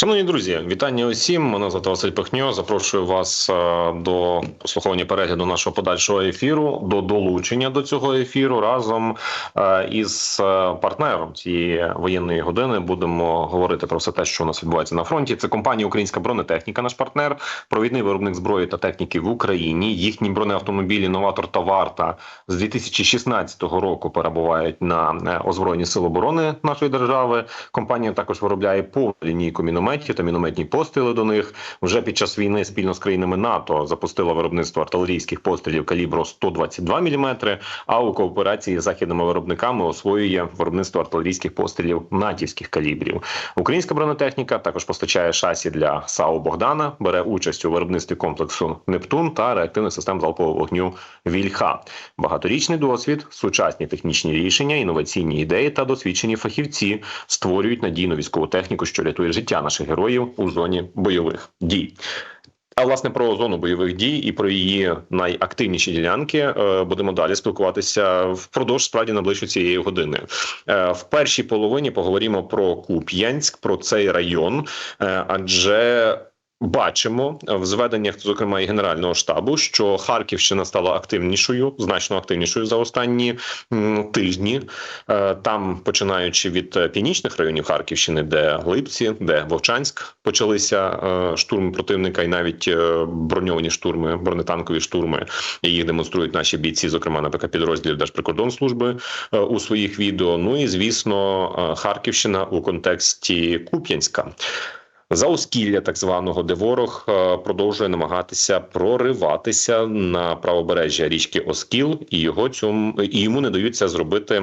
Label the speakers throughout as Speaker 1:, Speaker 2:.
Speaker 1: Шановні друзі, вітання усім. Мене звати Василь Пихньо. Запрошую вас е, до послуховування перегляду нашого подальшого ефіру, до долучення до цього ефіру разом е, із е, партнером цієї воєнної години. Будемо говорити про все те, що у нас відбувається на фронті. Це компанія Українська бронетехніка, наш партнер, провідний виробник зброї та техніки в Україні. Їхні бронеавтомобілі Новатор та Варта з 2016 року перебувають на е, озброєнні сил оборони нашої держави. Компанія також виробляє повну лінійку мінометів та мінометні постріли до них. Вже під час війни спільно з країнами НАТО запустила виробництво артилерійських пострілів калібру 122 мм, А у кооперації з західними виробниками освоює виробництво артилерійських пострілів натівських калібрів. Українська бронетехніка також постачає шасі для САУ Богдана, бере участь у виробництві комплексу Нептун та реактивних систем залпового вогню Вільха. Багаторічний досвід, сучасні технічні рішення, інноваційні ідеї та досвідчені фахівці створюють надійну військову техніку, що рятує життя наших героїв у зоні бойових дій. А власне про зону бойових дій і про її найактивніші ділянки е, будемо далі спілкуватися впродовж справді найближчої цієї години. Е, В першій половині поговоримо про Куп'янськ, про цей район, е, адже. Бачимо в зведеннях, зокрема і генерального штабу, що Харківщина стала активнішою, значно активнішою за останні тижні. Е, Там, починаючи від е, північних районів Харківщини, де Глибці, де Вовчанськ, почалися е, штурми противника, і навіть броньовані штурми, бронетанкові штурми. І їх демонструють наші бійці, зокрема на ПК підрозділів Держприкордонслужби у своїх відео. Ну і звісно, Харківщина у контексті Куп'янська. Заоскілля так званого, де ворог е, продовжує намагатися прориватися на правобережжя річки Оскіл, і його цьому і йому не даються зробити.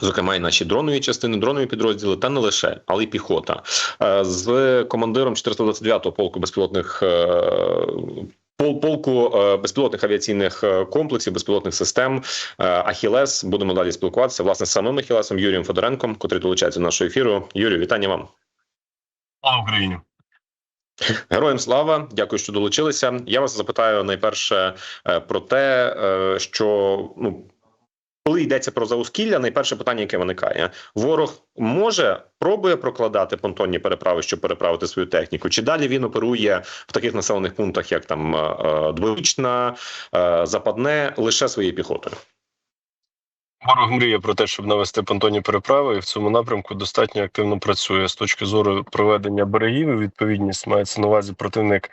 Speaker 1: Зокрема, і наші дронові частини, дронові підрозділи, та не лише, але й піхота Е, з командиром 429-го полку безпілотних е, полку безпілотних авіаційних комплексів, безпілотних систем Ахілес. Будемо далі спілкуватися власне з самим Ахілесом Юрієм Федоренком, котрий долучається до нашого ефіру. Юрію, вітання вам.
Speaker 2: Слава Україні!
Speaker 1: Героям слава, дякую, що долучилися. Я вас запитаю найперше е, про те, е, що ну. Коли йдеться про заускілля, найперше питання, яке виникає: ворог може пробує прокладати понтонні переправи, щоб переправити свою техніку, чи далі він оперує в таких населених пунктах, як там е, Двоєчна, е, Западне, лише своєю піхотою?
Speaker 2: Ворог мріє про те, щоб навести понтонні переправи, і в цьому напрямку достатньо активно працює з точки зору проведення берегів. Відповідність мається на увазі противник.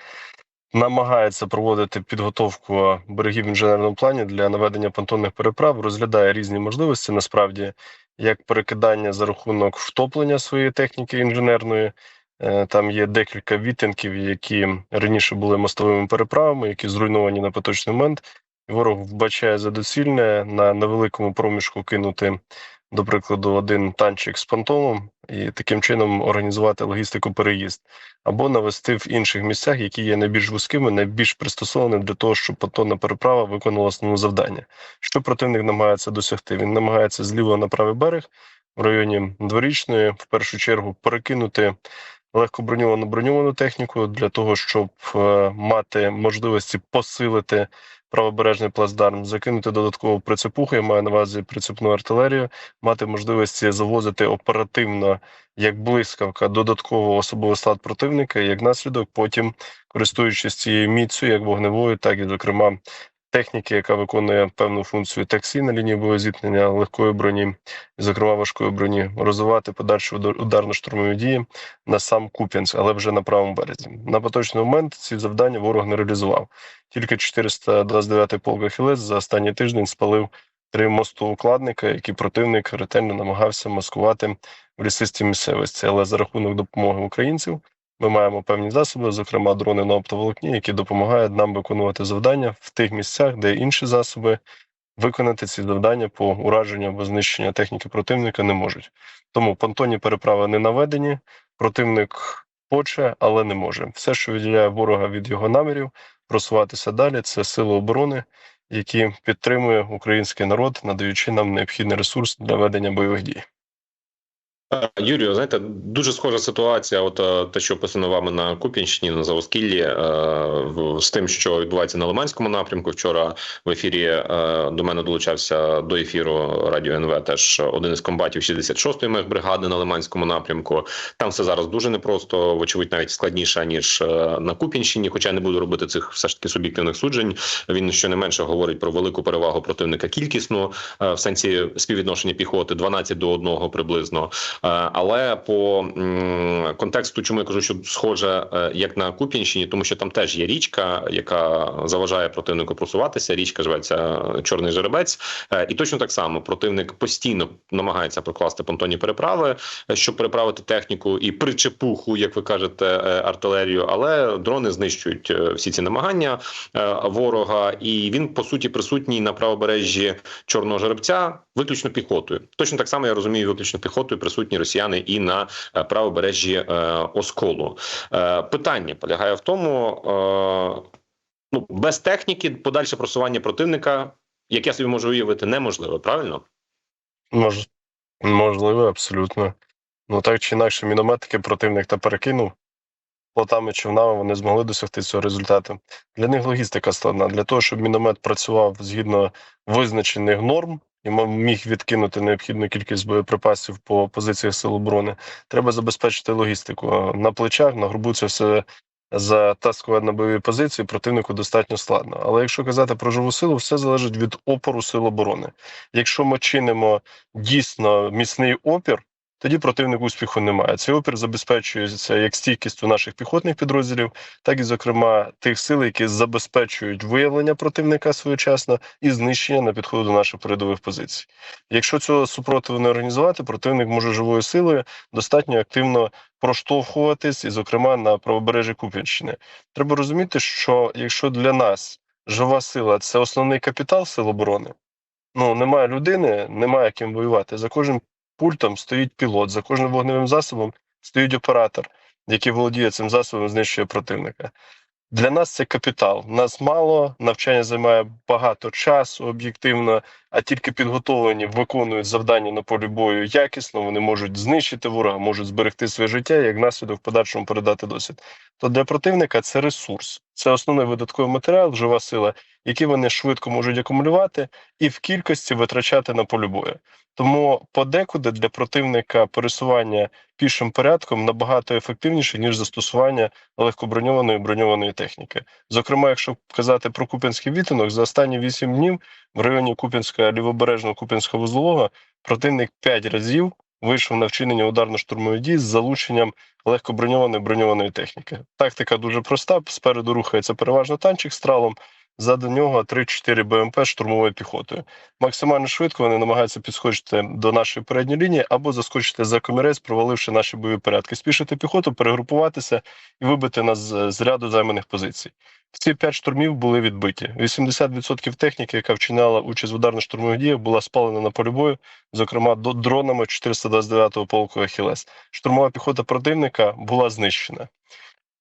Speaker 2: Намагається проводити підготовку берегів в інженерному плані для наведення понтонних переправ, розглядає різні можливості насправді, як перекидання за рахунок втоплення своєї техніки інженерної. Е, Там є декілька відтинків, які раніше були мостовими переправами, які зруйновані на поточний момент. Ворог вбачає за доцільне на невеликому проміжку кинути, до прикладу, один танчик з понтоном і таким чином організувати логістику переїзд, або навести в інших місцях, які є найбільш вузькими, найбільш пристосованими для того, щоб понтонна переправа виконала основне завдання. Що противник намагається досягти? Він намагається з на правий берег в районі дворічної, в першу чергу, перекинути легко броньовану броньовану техніку для того, щоб е, мати можливості посилити правобережний плацдарм, закинути додаткову прицепуху, я маю на увазі прицепну артилерію, мати можливості завозити оперативно як блискавка додатково особовий склад противника, як наслідок, потім користуючись цією міцю, як вогневою, так і зокрема. Техніки, яка виконує певну функцію таксі на лінії боєзіткнення легкої броні, зокрема важкої броні, розвивати подальші удар- ударно-штурмові дії на сам Куп'янськ, але вже на правому березі. На поточний момент ці завдання ворог не реалізував. Тільки 429-й полк Ахілес за останній тиждень спалив три мостоукладника, які противник ретельно намагався маскувати в лісистій місцевості. Але за рахунок допомоги українців ми маємо певні засоби, зокрема дрони на оптоволокні, які допомагають нам виконувати завдання в тих місцях, де інші засоби виконати ці завдання по ураженню або знищенню техніки противника не можуть. Тому понтонні переправи не наведені. Противник хоче, але не може. Все, що відділяє ворога від його намірів, просуватися далі, це сили оборони, які підтримує український народ, надаючи нам необхідний ресурс для ведення бойових дій.
Speaker 1: Юрію, знаєте, дуже схожа ситуація. От е, те, що описано вами на Куп'янщині, на Завоскіллі, е, з тим, що відбувається на Лиманському напрямку. Вчора в ефірі е, до мене долучався до ефіру Радіо НВ. Теж один із комбатів 66-ї мехбригади на Лиманському напрямку. Там все зараз дуже непросто, вочевидь, навіть складніше ніж на Куп'янщині. Хоча не буду робити цих все ж таки суб'єктивних суджень. Він щонайменше говорить про велику перевагу противника кількісну е, в сенсі співвідношення піхоти 12 до 1 приблизно. Е, Але по контексту, чому я кажу, що схоже е, як на Куп'янщині, тому що там теж є річка, яка заважає противнику просуватися. Річка зветься Чорний Жеребець, Е, і точно так само противник постійно намагається прокласти понтонні переправи, е, щоб переправити техніку і причепуху, як ви кажете, е, артилерію. Але дрони знищують е, всі ці намагання е, ворога, і він по суті присутній на правобережжі Чорного Жеребця виключно піхотою. Точно так само я розумію, виключно піхотою присутні росіяни і на е, правобережжі е, Осколу. Е, Питання полягає в тому, ну без техніки подальше просування противника, як я собі можу уявити, неможливо, правильно?
Speaker 2: Мож... Можливо, абсолютно. Ну так чи інакше, мінометики противник та перекинув. Плотами човнами вони змогли досягти цього результату. Для них логістика складна. Для того, щоб міномет працював згідно визначених норм і міг відкинути необхідну кількість боєприпасів по позиціях сил оборони, треба забезпечити логістику. На плечах, на грубу це все затаскувати на бойові позиції противнику достатньо складно. Але якщо казати про живу силу, все залежить від опору сил оборони. Якщо ми чинимо дійсно міцний опір, тоді противник успіху немає. Цей опір забезпечується як стійкістю наших піхотних підрозділів, так і, зокрема, тих сил, які забезпечують виявлення противника своєчасно і знищення на підходу до наших передових позицій. Якщо цього супротиву не організувати, противник може живою силою достатньо активно проштовхуватись, і, зокрема, на правобережжі Куп'янщини. Треба розуміти, що якщо для нас жива сила це основний капітал сил оборони, ну немає людини, немає ким воювати. За кожним пультом стоїть пілот, за кожним вогневим засобом стоїть оператор, який володіє цим засобом, знищує противника. Для нас це капітал. Нас мало, навчання займає багато часу об'єктивно, а тільки підготовлені виконують завдання на полі бою якісно. Вони можуть знищити ворога, можуть зберегти своє життя, як наслідок в подальшому передати досвід. То для противника це ресурс, це основний видатковий матеріал, жива сила, який вони швидко можуть акумулювати і в кількості витрачати на полі бою. Тому подекуди для противника пересування пішим порядком набагато ефективніше ніж застосування легкоброньованої броньованої техніки. Зокрема, якщо казати про Куп'янський відтинок, за останні 8 днів в районі Куп'янська лівобережного Куп'янського вузлового противник 5 разів вийшов на вчинення ударно-штурмової дії з залученням легкоброньованої броньованої техніки. Тактика дуже проста: спереду рухається переважно танчик з тралом. Ззаду нього 3-4 БМП штурмовою піхотою. Максимально швидко вони намагаються підскочити до нашої передньої лінії або заскочити за комірець, проваливши наші бойові порядки, спішити піхоту, перегрупуватися і вибити нас з ряду займаних позицій. Ці п'ять штурмів були відбиті. 80% техніки, яка вчиняла участь в ударно-штурмових діях, була спалена на полі бою, зокрема дронами 429-го полку Ахілес. Штурмова піхота противника була знищена.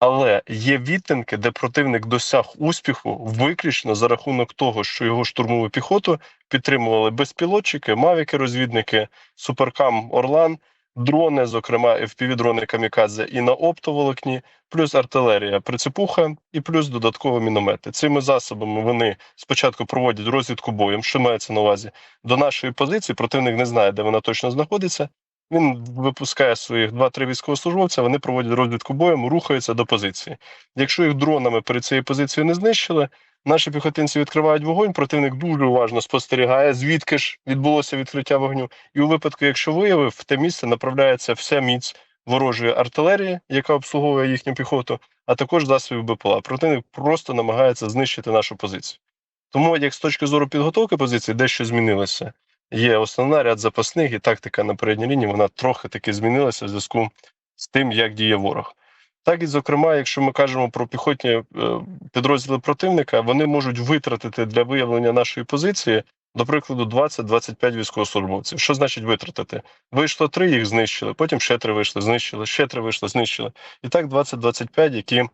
Speaker 2: Але є відтинки, де противник досяг успіху виключно за рахунок того, що його штурмову піхоту підтримували безпілотчики, мавіки-розвідники, суперкам Орлан, дрони, зокрема FPV-дрони Камікадзе і на оптоволокні, плюс артилерія прицепуха і плюс додаткові міномети. Цими засобами вони спочатку проводять розвідку боєм, що мається на увазі до нашої позиції. Противник не знає, де вона точно знаходиться. Він випускає своїх 2-3 військовослужбовця, вони проводять розвідку боєм, рухаються до позиції. Якщо їх дронами перед цією позицією не знищили, наші піхотинці відкривають вогонь, противник дуже уважно спостерігає, звідки ж відбулося відкриття вогню. І у випадку, якщо виявив, в те місце направляється вся міць ворожої артилерії, яка обслуговує їхню піхоту, а також засобів БПЛА. Противник просто намагається знищити нашу позицію. Тому, як з точки зору підготовки позиції, дещо змінилося. Є основна ряд запасних і тактика на передній лінії, вона трохи таки змінилася в зв'язку з тим, як діє ворог. Так і, зокрема, якщо ми кажемо про піхотні е, підрозділи противника, вони можуть витратити для виявлення нашої позиції, до прикладу, 20-25 військовослужбовців. Що значить витратити? Вийшло три, їх знищили, потім ще три вийшли, знищили, ще три вийшли, знищили. І так 20-25, які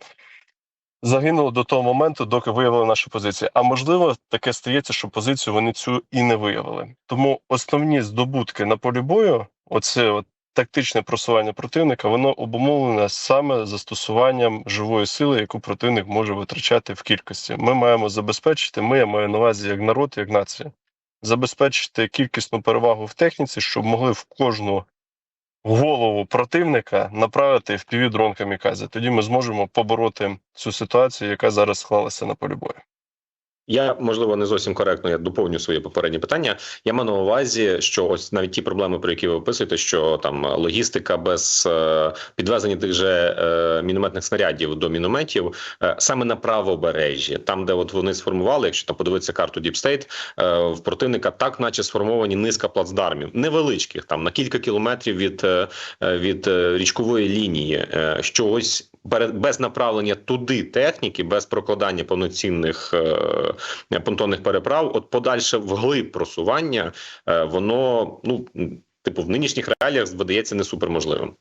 Speaker 2: загинули до того моменту, доки виявили нашу позицію. А можливо, таке стається, що позицію вони цю і не виявили. Тому основні здобутки на полі бою, оце от тактичне просування противника, воно обумовлене саме застосуванням живої сили, яку противник може витрачати в кількості. Ми маємо забезпечити, ми я маю на увазі як народ, як нація, забезпечити кількісну перевагу в техніці, щоб могли в кожну голову противника направити в дрон камікадзе. Тоді ми зможемо побороти цю ситуацію, яка зараз склалася на полі бою.
Speaker 1: Я можливо не зовсім коректно. Я доповню своє попереднє питання. Я маю на увазі, що ось навіть ті проблеми, про які ви описуєте, що там логістика без е, підвезення тих же е, мінометних снарядів до мінометів, е, саме на правобережжі, там де от вони сформували, якщо там подивитися карту State, е, в противника так, наче сформовані низка плацдармів, невеличких, там на кілька кілометрів від, е, від е, річкової лінії, е, що ось без направлення туди техніки, без прокладання повноцінних. Е, понтонних переправ, от подальше вглиб просування, е, воно ну типу в нинішніх реаліях видається не суперможливим.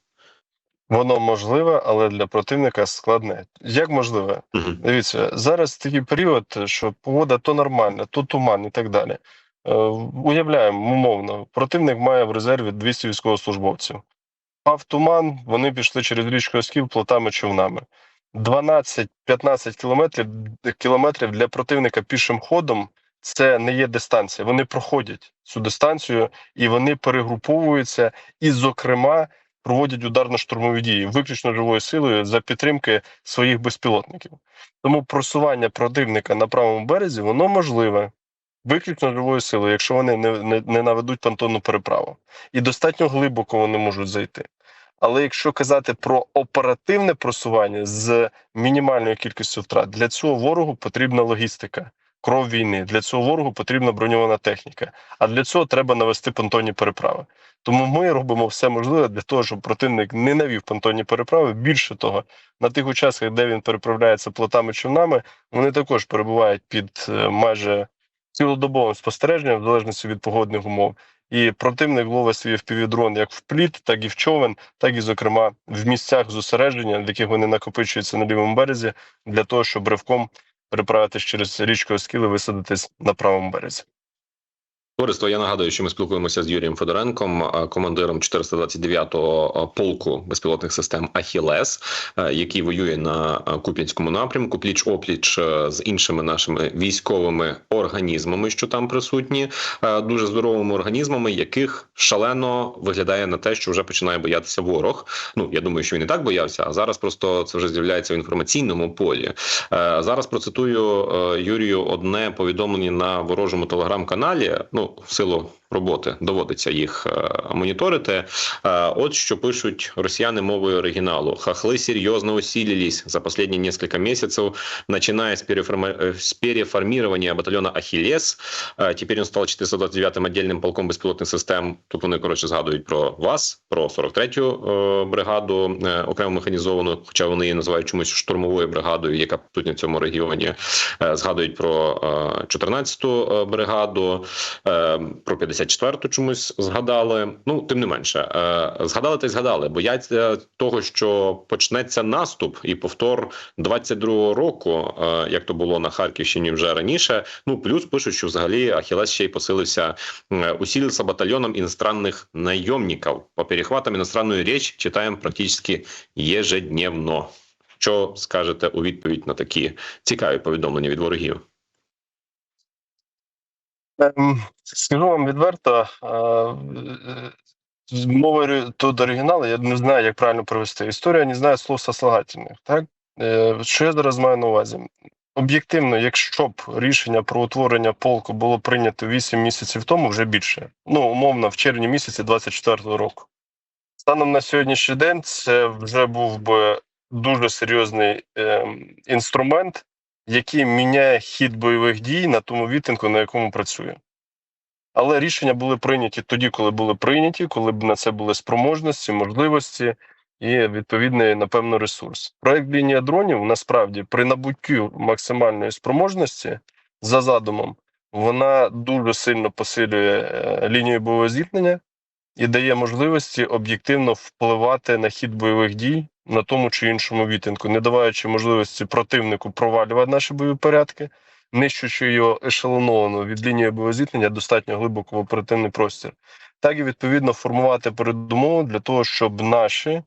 Speaker 2: Воно можливе, але для противника складне. Як можливе?
Speaker 1: Угу.
Speaker 2: Дивіться, зараз такий період, що погода то нормальна, то туман і так далі. Е, уявляємо, умовно, противник має в резерві 200 військовослужбовців. Пав туман, вони пішли через річку Осків плотами човнами. 12-15 кілометрів, кілометрів для противника пішим ходом це не є дистанція. Вони проходять цю дистанцію і вони перегруповуються і, зокрема, проводять ударно-штурмові дії виключно живою силою за підтримки своїх безпілотників. Тому просування противника на правому березі воно можливе. Виключно живою силою, якщо вони не, не, не наведуть понтонну переправу, і достатньо глибоко вони можуть зайти. Але якщо казати про оперативне просування з мінімальною кількістю втрат, для цього ворогу потрібна логістика, кров війни. Для цього ворогу потрібна броньована техніка. А для цього треба навести понтонні переправи. Тому ми робимо все можливе для того, щоб противник не навів понтонні переправи. Більше того, на тих участках, де він переправляється плотами човнами, вони також перебувають під е, майже цілодобовим спостереженням, в залежності від погодних умов. І противник ловить свій впівдрон як в пліт, так і в човен, так і, зокрема, в місцях зосередження, в яких вони накопичуються на лівому березі, для того, щоб ривком переправитись через річку Оскіл висадитись на правому березі.
Speaker 1: Товариство, я нагадую, що ми спілкуємося з Юрієм Федоренком, е, командиром 429-го полку безпілотних систем Ахілес, е, який воює на е, Куп'янському напрямку, пліч опліч з іншими нашими військовими організмами, що там присутні, дуже здоровими організмами, яких шалено виглядає на те, що вже починає боятися ворог. Ну я думаю, що він і так боявся, а зараз просто це вже з'являється в інформаційному полі. Зараз процитую Юрію одне повідомлення на ворожому телеграм-каналі. Ну в силу роботи доводиться їх е, моніторити. Е, от що пишуть росіяни мовою оригіналу: хахли серйозно усилились за останні несколько місяців, починая з, переформи... з переформирования батальйона Ахілес. Е, тепер він став 429-м отдельним полком безпілотних систем. Тут вони коротше згадують про вас, про 43-ю е, бригаду е, окремо механізовану, хоча вони її називають чомусь штурмовою бригадою, яка тут на цьому регіоні. Е, згадують про е, 14-ту бригаду, е, про 50 54-ту чомусь згадали. Ну тим не менше, е, згадали та й згадали. Бояться того, що почнеться наступ і повтор 22-го року, е, як то було на Харківщині вже раніше. Ну плюс пишуть, що взагалі Ахілес ще й посилився, е, усилився батальйоном іностранних найомників. По перехватам іностранної речі читаємо практично ежедневно. Що скажете у відповідь на такі цікаві повідомлення від ворогів?
Speaker 2: Ем, скажу вам відверто, з мовою тут оригіналу я не знаю, як правильно провести. Історія не знає слов сослагательних. Так? Е, що я зараз маю на увазі? Об'єктивно, якщо б рішення про утворення полку було прийнято 8 місяців тому, вже більше. Ну, умовно, в червні місяці 24-го року. Станом на сьогоднішній день це вже був би дуже серйозний е, інструмент який міняє хід бойових дій на тому відтинку, на якому працює. Але рішення були прийняті тоді, коли були прийняті, коли б на це були спроможності, можливості і відповідний, напевно, ресурс. Проект лінія дронів насправді при набуттю максимальної спроможності за задумом вона дуже сильно посилює е, лінію бойового зіткнення і дає можливості об'єктивно впливати на хід бойових дій на тому чи іншому відтинку, не даваючи можливості противнику провалювати наші бойові порядки, нищучи його ешелоновано від лінії бойового зіткнення достатньо глибоко в оперативний простір. так і відповідно формувати передумови для того, щоб наші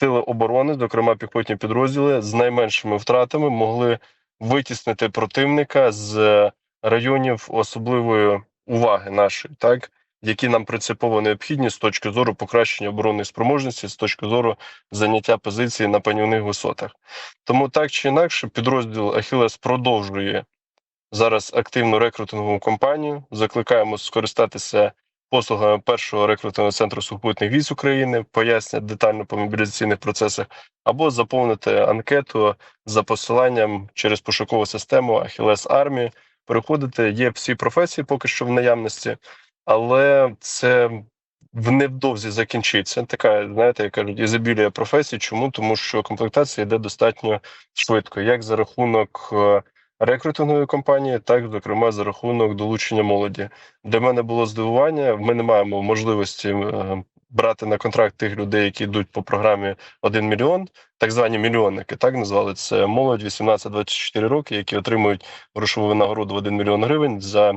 Speaker 2: сили оборони, зокрема піхотні підрозділи, з найменшими втратами могли витіснити противника з районів особливої уваги нашої, так які нам принципово необхідні з точки зору покращення оборонної спроможності, з точки зору заняття позиції на панівних висотах. Тому так чи інакше, підрозділ Ахілес продовжує зараз активну рекрутингову кампанію. Закликаємо скористатися послугами першого рекрутингового центру сухопутних військ України, пояснять детально по мобілізаційних процесах, або заповнити анкету за посиланням через пошукову систему Ахілес Армії. Переходити є всі професії поки що в наявності, але це в невдовзі закінчиться. Така, знаєте, як кажуть, ізобілія професій. Чому? Тому що комплектація йде достатньо швидко, як за рахунок е, рекрутингової кампанії, так зокрема за рахунок долучення молоді. Для мене було здивування. Ми не маємо можливості е, брати на контракт тих людей, які йдуть по програмі 1 мільйон, так звані мільйонники. Так назвали це молодь 18-24 роки, які отримують грошову винагороду в 1 мільйон гривень за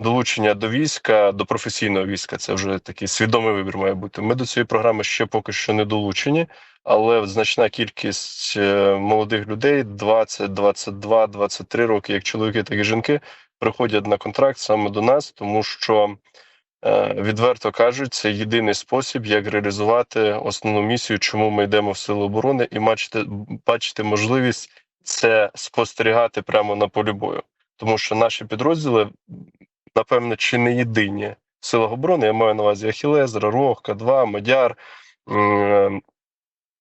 Speaker 2: долучення до війська, до професійного війська. Це вже такий свідомий вибір має бути. Ми до цієї програми ще поки що не долучені, але значна кількість е, молодих людей 20, 22, 23 роки, як чоловіки, так і жінки, приходять на контракт саме до нас, тому що. Е, Відверто кажуть, це єдиний спосіб, як реалізувати основну місію, чому ми йдемо в сили оборони, і бачити, бачити можливість це спостерігати прямо на полі бою. Тому що наші підрозділи, напевно, чи не єдині в силах оборони. Я маю на увазі Ахілез, Рарох, К2, Мадяр,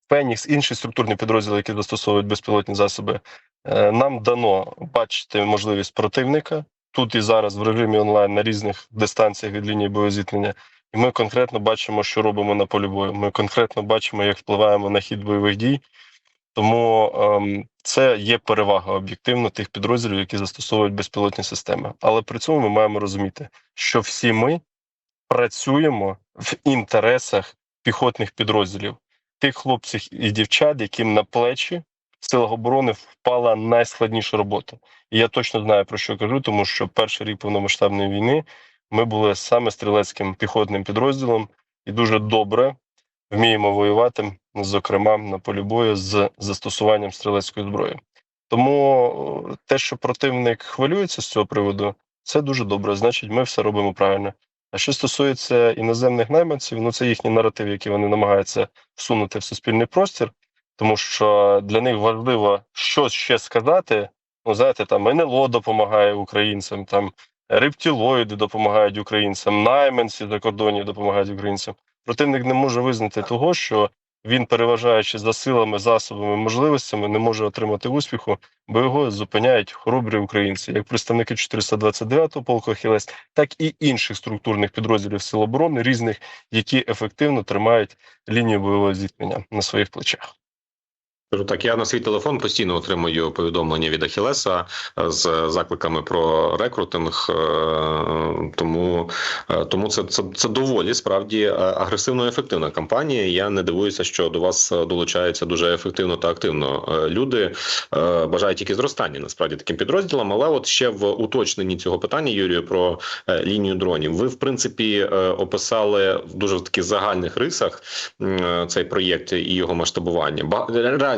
Speaker 2: Фенікс, інші структурні підрозділи, які застосовують безпілотні засоби. Е, Нам дано бачити можливість противника тут і зараз в режимі онлайн на різних дистанціях від лінії боєзіткнення. І ми конкретно бачимо, що робимо на полі бою. Ми конкретно бачимо, як впливаємо на хід бойових дій. Тому ем, це є перевага об'єктивно тих підрозділів, які застосовують безпілотні системи. Але при цьому ми маємо розуміти, що всі ми працюємо в інтересах піхотних підрозділів, тих хлопців і дівчат, яким на плечі силах оборони впала найскладніша робота. І я точно знаю про що кажу, тому що перший рік повномасштабної війни ми були саме стрілецьким піхотним підрозділом і дуже добре вміємо воювати, зокрема на полі бою з застосуванням стрілецької зброї. Тому е, те, що противник хвилюється з цього приводу, це дуже добре. Значить, ми все робимо правильно. А що стосується іноземних найманців, ну це їхній наратив, який вони намагаються всунути в суспільний простір, тому що для них важливо щось ще сказати. Ну, знаєте, там НЛО допомагає українцям, там рептилоїди допомагають українцям, найманці за кордоні допомагають українцям. Противник не може визнати того, що він, переважаючи за силами, засобами, можливостями, не може отримати успіху, бо його зупиняють хоробрі українці, як представники 429-го полку Ахілес, так і інших структурних підрозділів Сил оборони, різних, які ефективно тримають лінію бойового зіткнення на своїх плечах.
Speaker 1: Кажу так, я на свій телефон постійно отримую повідомлення від Ахілеса е, з закликами про рекрутинг, е, тому, е, тому це, це, це доволі справді агресивно ефективна кампанія. Я не дивуюся, що до вас долучаються дуже ефективно та активно люди. Бажають тільки зростання насправді таким підрозділам. Але от ще в уточненні цього питання, Юрію, про лінію дронів. Ви в принципі описали в дуже таких загальних рисах цей проєкт і його масштабування. Ба-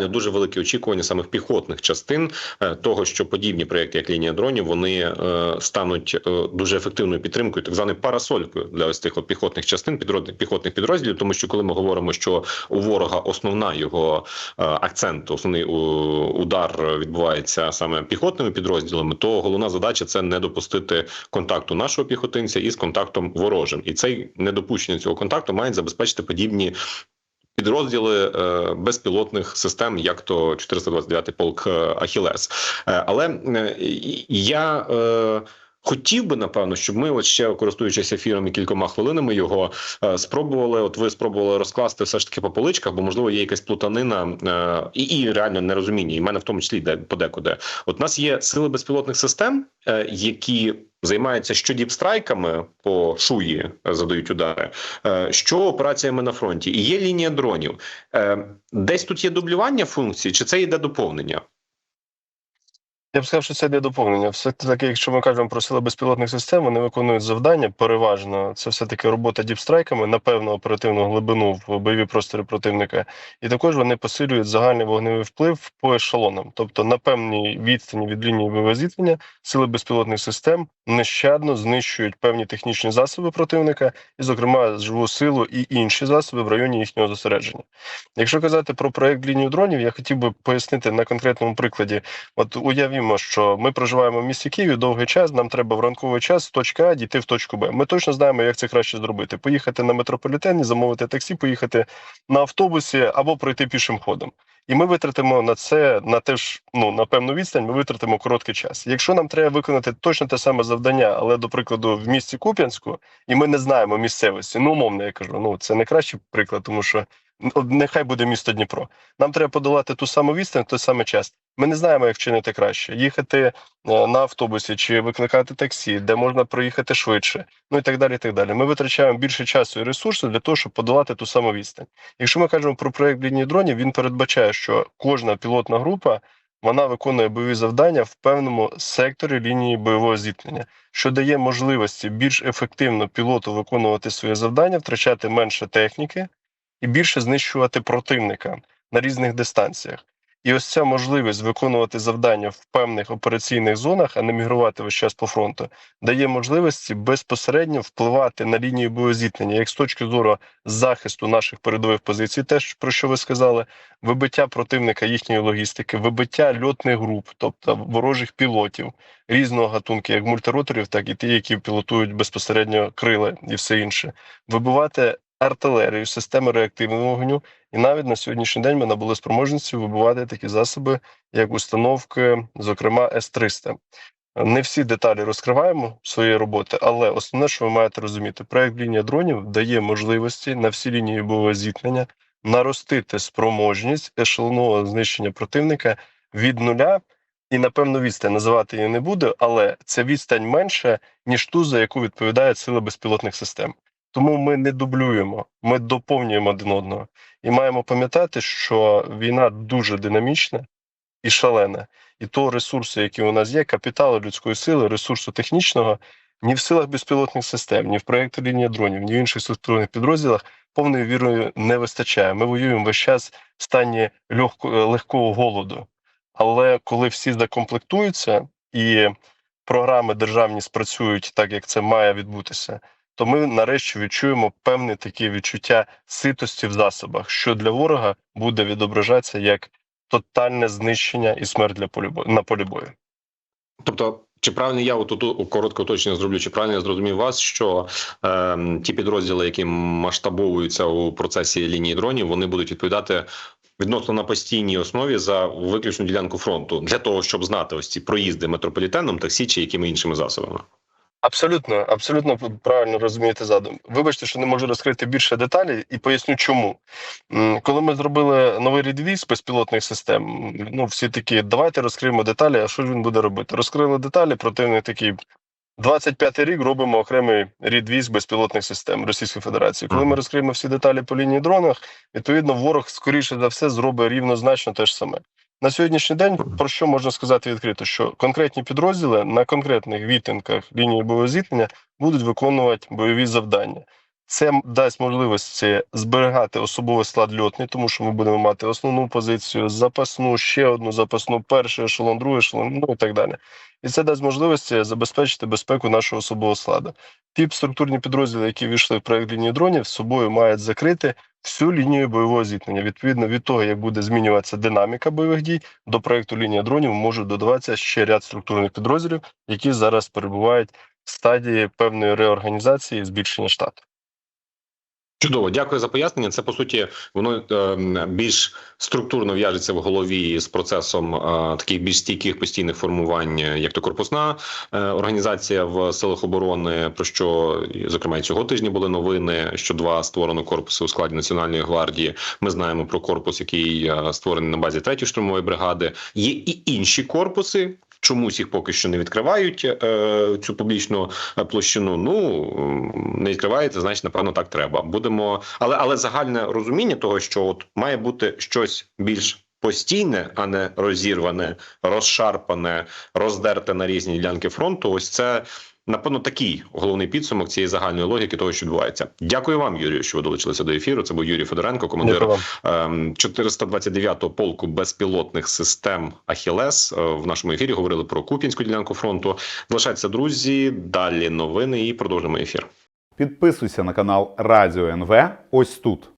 Speaker 1: реально дуже великі очікування самих піхотних частин е, того, що подібні проєкти, як лінія дронів, вони е, стануть е, дуже ефективною підтримкою, так званою парасолькою для ось от піхотних частин, підрозділ- піхотних підрозділів. Тому що коли ми говоримо, що у ворога основна його акцент, основний удар відбувається саме піхотними підрозділами, то головна задача це не допустити контакту нашого піхотинця із контактом ворожим, і цей недопущення цього контакту мають забезпечити подібні. Підрозділи е, безпілотних систем, як то 429-й полк е, Ахілес. Е, але я хотів би напевно, щоб ми, от ще користуючись ефіром і кількома хвилинами, його е, спробували. От ви спробували розкласти все ж таки по поличках, бо можливо є якась плутанина е, і, і реально нерозуміння, і в мене в тому числі йде подекуди. От у нас є сили безпілотних систем, е, які займаються що діпстрайками по шуї е, задають удари, е, що операціями на фронті, і є лінія дронів. Е, Десь тут є дублювання функцій, чи це йде доповнення?
Speaker 2: Я б сказав, що це не доповнення. Все таки, якщо ми кажемо про сили безпілотних систем, вони виконують завдання переважно. Це все таки робота діпстрайками на певну оперативну глибину в бойові простори противника, і також вони посилюють загальний вогневий вплив по ешелонам. Тобто на певній відстані від лінії бойового зіткнення сили безпілотних систем нещадно знищують певні технічні засоби противника, і, зокрема, живу силу і інші засоби в районі їхнього зосередження. Якщо казати про проект лінію дронів, я хотів би пояснити на конкретному прикладі. От уявімо, що ми проживаємо в місті Києві довгий час. Нам треба в ранковий час з точки А дійти в точку Б. Ми точно знаємо, як це краще зробити: поїхати на метрополітені, замовити таксі, поїхати на автобусі або пройти пішим ходом. І ми витратимо на це на те ж ну на певну відстань. Ми витратимо короткий час. Якщо нам треба виконати точно те саме завдання, але до прикладу в місті Куп'янську, і ми не знаємо місцевості, ну умовно я кажу, ну це не кращий приклад, тому що нехай буде місто Дніпро. Нам треба подолати ту саму відстань, той самий час. Ми не знаємо, як вчинити краще: їхати е, на автобусі чи викликати таксі, де можна проїхати швидше, ну і так далі. і так далі. Ми витрачаємо більше часу і ресурсів для того, щоб подолати ту саму відстань. Якщо ми кажемо про проект лінії дронів, він передбачає, що кожна пілотна група вона виконує бойові завдання в певному секторі лінії бойового зіткнення, що дає можливості більш ефективно пілоту виконувати свої завдання, втрачати менше техніки і більше знищувати противника на різних дистанціях. І ось ця можливість виконувати завдання в певних операційних зонах, а не мігрувати весь час по фронту, дає можливості безпосередньо впливати на лінію боєзіткнення, як з точки зору захисту наших передових позицій, теж про що ви сказали, вибиття противника їхньої логістики, вибиття льотних груп, тобто ворожих пілотів різного гатунку, як мультироторів, так і ті, які пілотують безпосередньо крила і все інше, вибивати артилерію, системи реактивного вогню. І навіть на сьогоднішній день ми набули спроможності вибивати такі засоби, як установки, зокрема С-300. Не всі деталі розкриваємо своєї роботи, але основне, що ви маєте розуміти, проект лінія дронів дає можливості на всі лінії бойового зіткнення наростити спроможність ешелонового знищення противника від нуля. І напевно відстань називати її не буду, але це відстань менше, ніж ту, за яку відповідають сили безпілотних систем. Тому ми не дублюємо, ми доповнюємо один одного. І маємо пам'ятати, що війна дуже динамічна і шалена. І того ресурсу, який у нас є, капіталу людської сили, ресурсу технічного, ні в силах безпілотних систем, ні в проєкті лінія дронів, ні в інших структурних підрозділах повною вірою не вистачає. Ми воюємо весь час в стані легко, легкого голоду. Але коли всі закомплектуються і програми державні спрацюють так, як це має відбутися, то ми нарешті відчуємо певне таке відчуття ситості в засобах, що для ворога буде відображатися як тотальне знищення і смерть для полі на полі бою.
Speaker 1: Тобто, чи правильно я от тут коротко уточнення зроблю, чи правильно я зрозумів вас, що е, ті підрозділи, які масштабовуються у процесі лінії дронів, вони будуть відповідати відносно на постійній основі за виключну ділянку фронту для того, щоб знати ось ці проїзди метрополітеном, таксі чи якими іншими засобами.
Speaker 2: Абсолютно, абсолютно правильно розумієте задум. Вибачте, що не можу розкрити більше деталей і поясню, чому. Коли ми зробили новий рідвіз безпілотних систем, ну всі такі, давайте розкриємо деталі, а що ж він буде робити? Розкрили деталі, противник такий. 25-й рік робимо окремий рідвіз безпілотних систем Російської Федерації. Коли ми розкриємо всі деталі по лінії дронах, відповідно, ворог скоріше за все зробить рівнозначно те ж саме. На сьогоднішній день про що можна сказати відкрито, що конкретні підрозділи на конкретних відтинках лінії бойового зіткнення будуть виконувати бойові завдання. Це дасть можливості зберігати особовий склад льотний, тому що ми будемо мати основну позицію, запасну, ще одну запасну, перший ешелон, другий ешелон, ну і так далі. І це дасть можливості забезпечити безпеку нашого особового складу. Ті структурні підрозділи, які війшли в проект лінії дронів, з собою мають закрити всю лінію бойового зіткнення. Відповідно від того, як буде змінюватися динаміка бойових дій, до проекту лінія дронів можуть додаватися ще ряд структурних підрозділів, які зараз перебувають в стадії певної реорганізації і збільшення штату.
Speaker 1: Чудово, дякую за пояснення. Це по суті воно е, більш структурно в'яжеться в голові з процесом е, таких більш стійких постійних формувань, як то корпусна е, організація в силах оборони. Про що зокрема і цього тижня були новини, що два створено корпуси у складі національної гвардії. Ми знаємо про корпус, який створений на базі третьої штурмової бригади. Є і інші корпуси. Чомусь їх поки що не відкривають е, цю публічну е, площину. Ну не відкриваєте, значить, напевно, так треба. Будемо, але але загальне розуміння того, що от має бути щось більш постійне, а не розірване, розшарпане, роздерте на різні ділянки фронту. Ось це. Напевно, такий головний підсумок цієї загальної логіки того, що відбувається. Дякую вам, Юрію, що ви долучилися до ефіру. Це був Юрій Федоренко, командир
Speaker 2: Дякую вам.
Speaker 1: ем, 429-го полку безпілотних систем Ахілес. Е, В нашому ефірі говорили про Куп'янську ділянку фронту. Залишайтеся, друзі. Далі новини і продовжимо ефір.
Speaker 3: Підписуйся на канал Радіо НВ ось тут.